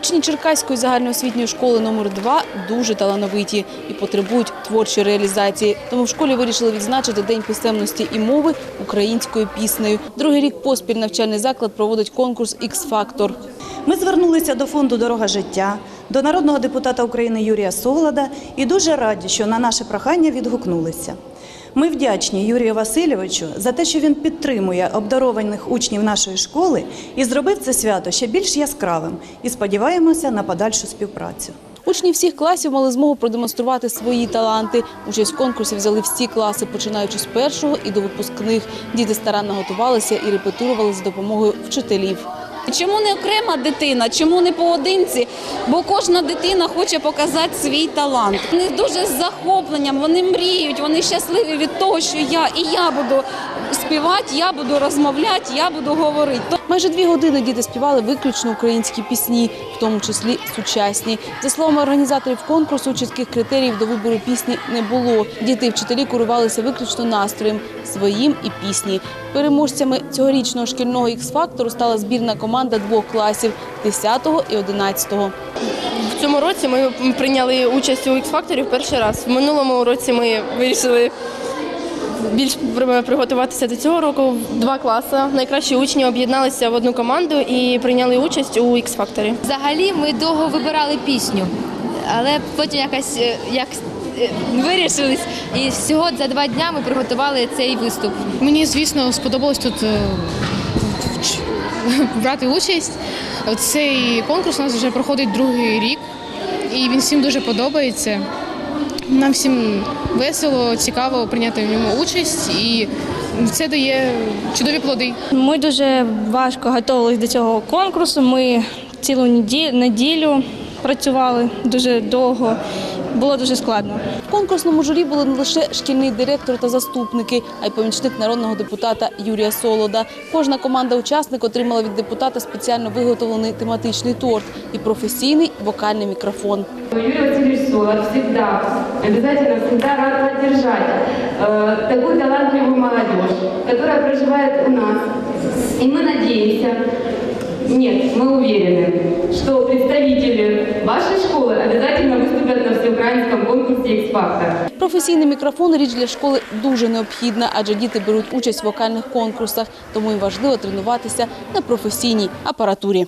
Учні Черкаської загальноосвітньої школи номер 2 дуже талановиті і потребують творчої реалізації. Тому в школі вирішили відзначити День писемності і мови українською піснею. Другий рік поспіль навчальний заклад проводить конкурс «Ікс-фактор». Ми звернулися до фонду Дорога життя, до народного депутата України Юрія Солода і дуже раді, що на наше прохання відгукнулися. Ми вдячні Юрію Васильовичу за те, що він підтримує обдарованих учнів нашої школи і зробив це свято ще більш яскравим. І сподіваємося на подальшу співпрацю. Учні всіх класів мали змогу продемонструвати свої таланти. Участь в конкурсі взяли всі класи, починаючи з першого і до випускних. Діти старанно готувалися і репетирували за допомогою вчителів. Чому не окрема дитина? Чому не поодинці? Бо кожна дитина хоче показати свій талант. Вони дуже з захопленням, вони мріють, вони щасливі від того, що я і я буду співати, я буду розмовляти, я буду говорити. Майже дві години діти співали виключно українські пісні, в тому числі сучасні. За словами організаторів конкурсу, чітких критеріїв до вибору пісні не було. Діти і вчителі керувалися виключно настроєм своїм і пісні. Переможцями цьогорічного шкільного ікс-фактору стала збірна команда двох класів 10 і 11. В цьому році ми прийняли участь у в перший раз. В минулому році ми вирішили більш приготуватися до цього року. Два класи. Найкращі учні об'єдналися в одну команду і прийняли участь у X-Factor. Взагалі ми довго вибирали пісню, але потім якось е, як е, вирішились, і всього за два дня ми приготували цей виступ. Мені, звісно, сподобалось тут е, брати участь. Цей конкурс у нас вже проходить другий рік, і він всім дуже подобається. Нам всім весело, цікаво прийняти в ньому участь, і це дає чудові плоди. Ми дуже важко готувалися до цього конкурсу. Ми цілу неді- неділю працювали дуже довго Було дуже складно. В конкурсному журі були не лише шкільний директор та заступники, а й помічник народного депутата Юрія Солода. Кожна команда учасник отримала від депутата спеціально виготовлений тематичний торт і професійний вокальний мікрофон. Юрий Васильевич Солод всегда, обязательно всегда рад поддержать э, такую талантливую молодежь, которая проживает у нас. И мы надеемся, нет, мы уверены, что представители вашей школы обязательно выступят конкурсі всеукраинском. Професійний мікрофон річ для школи дуже необхідна, адже діти беруть участь в вокальних конкурсах, тому їм важливо тренуватися на професійній апаратурі.